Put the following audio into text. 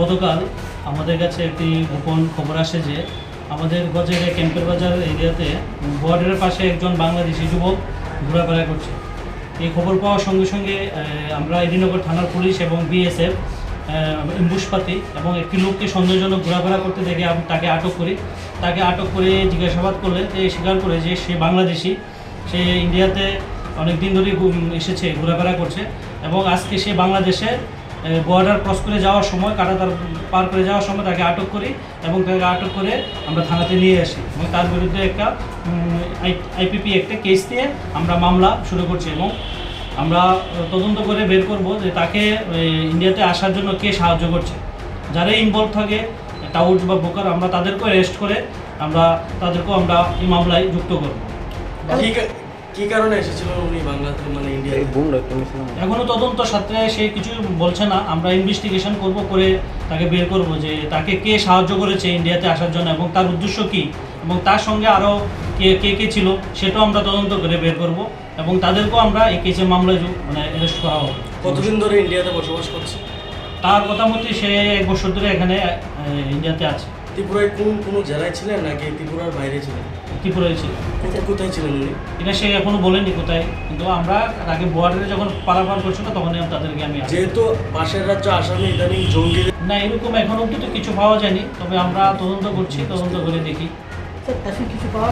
গতকাল আমাদের কাছে একটি গোপন খবর আসে যে আমাদের গজের ক্যাম্পের বাজার এরিয়াতে বর্ডারের পাশে একজন বাংলাদেশি যুবক ঘোরাফেরা করছে। এই খবর পাওয়ার সঙ্গে সঙ্গে আমরা এডিনগর থানার পুলিশ এবং বিএসএফ এম্বুশপাতি এবং একটি লোককে সন্দেহজনক ঘোরাফেরা করতে দেখে তাকে আটক করি। তাকে আটক করে জিজ্ঞাসাবাদ করলে স্বীকার করে যে সে বাংলাদেশি। সে ইন্ডিয়াতে অনেক দিন ধরে এসেছে, ঘোরাফেরা করছে এবং আজকে সে বাংলাদেশে বর্ডার ক্রস করে যাওয়ার সময় কাটাতার পার করে যাওয়ার সময় তাকে আটক করি এবং তাকে আটক করে আমরা থানাতে নিয়ে আসি। এবং তার বিরুদ্ধে একটা আইপিপি একটা কেস দিয়ে আমরা মামলা শুরু করছি এবং আমরা তদন্ত করে বের করব যে তাকে ইন্ডিয়াতে আসার জন্য কে সাহায্য করছে। যারা ইনভলভ থাকে টাউট বা বোকার আমরা তাদেরকেও অ্যারেস্ট করে আমরা, তাদেরকেও আমরা এই মামলায় যুক্ত করব। কি কারণে এসেছিল উনি বাংলাতে মানে ইন্ডিয়াতে এখনও তদন্ত সাথে সে কিছু বলছে না। আমরা ইনভেস্টিগেশন করব করে তাকে বের করব যে তাকে কে সাহায্য করেছে ইন্ডিয়াতে আসার জন্য এবং তার উদ্দেশ্য কী? এবং তার সঙ্গে আরও কে কে কে ছিল সেটাও আমরা তদন্ত করে বের করব এবং তাদেরকেও আমরা এই কেসে মামলায় মানে অ্যারেস্ট করা হবে। কতদিন ধরে ইন্ডিয়াতে বসবাস করছে? তার কথা মতে সে এক বছর ধরে এখানে ইন্ডিয়াতে আছে। ত্রিপুরায় কোন কোনো জেলায় ছিলেন নাকি ত্রিপুরার বাইরে ছিলেন? ত্রিপুরায় ছিল কোথায় কোথায় ছিলেন উনি? এটা সে এখনও বলেনি কোথায় কিন্তু আমরা তাকে বর্ডারে যখন পারাপার করছিল তখন আমি তাদেরকে আমি যেহেতু পাশের রাজ্য আসামে ইদানিং জঙ্গি না এরকম এখন অব্দি তো কিছু পাওয়া যায়নি তবে আমরা তদন্ত করছি তদন্ত করে দেখি। কিছু পাওয়া